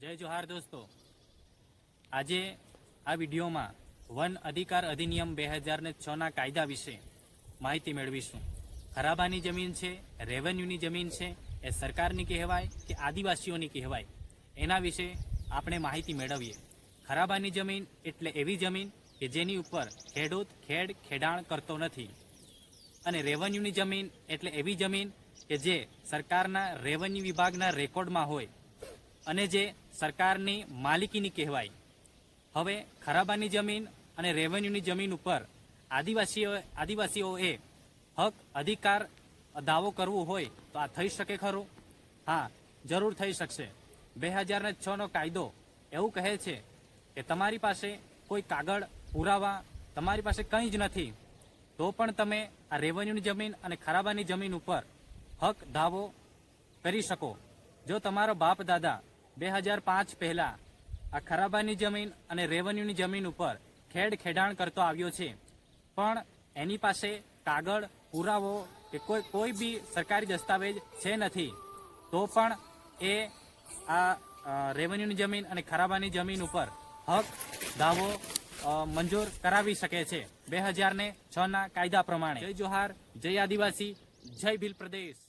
જય જોહાર દોસ્તો. આજે આ વિડીયોમાં વન અધિકાર અધિનિયમ બે હજાર ને છના કાયદા વિશે માહિતી મેળવીશું. ખરાબાની જમીન છે, રેવન્યુની જમીન છે, એ સરકારની કહેવાય કે આદિવાસીઓની કહેવાય. એના વિશે આપણે માહિતી મેળવીએ. ખરાબાની જમીન એટલે એવી જમીન કે જેની ઉપર ખેડૂત ખેડ ખેડાણ કરતો નથી. અને રેવન્યુની જમીન એટલે એવી જમીન કે જે સરકારના રેવન્યુ વિભાગના રેકોર્ડમાં હોય. અને જે સરકારની માલિકીની કહેવાય. હવે ખરાબાની જમીન અને રેવન્યુની જમીન ઉપર આદિવાસીઓ, આદિવાસીઓએ હક, અધિકાર દાવો કરવો હોય તો આ થઈ શકે ખરું? હા, જરૂર થઈ શકશે. બે હજાર ને છનો કાયદો એવું કહે છે કે તમારી પાસે કોઈ કાગળ, પુરાવા તમારી પાસે કંઈ જ નથી. તો પણ તમે આ રેવન્યુની જમીન અને ખરાબાની જમીન ઉપર હક દાવો કરી શકો. જો તમારો બાપ દાદા બે હજાર પાંચ પહેલા આ ખરાબાની જમીન અને રેવન્યુની જમીન ઉપર ખેડ ખેડાણ કરતો આવ્યો છે. પણ એની પાસે કાગળ, પુરાવો કે કોઈ કોઈ બી સરકારી દસ્તાવેજ છે નથી. તો પણ એ આ રેવન્યુની જમીન અને ખરાબાની જમીન ઉપર હક, દાવો મંજૂર કરાવી શકે છે. બે હજાર ને છ ના કાયદા પ્રમાણે. જય જોહાર, જય આદિવાસી, જય ભીલ પ્રદેશ.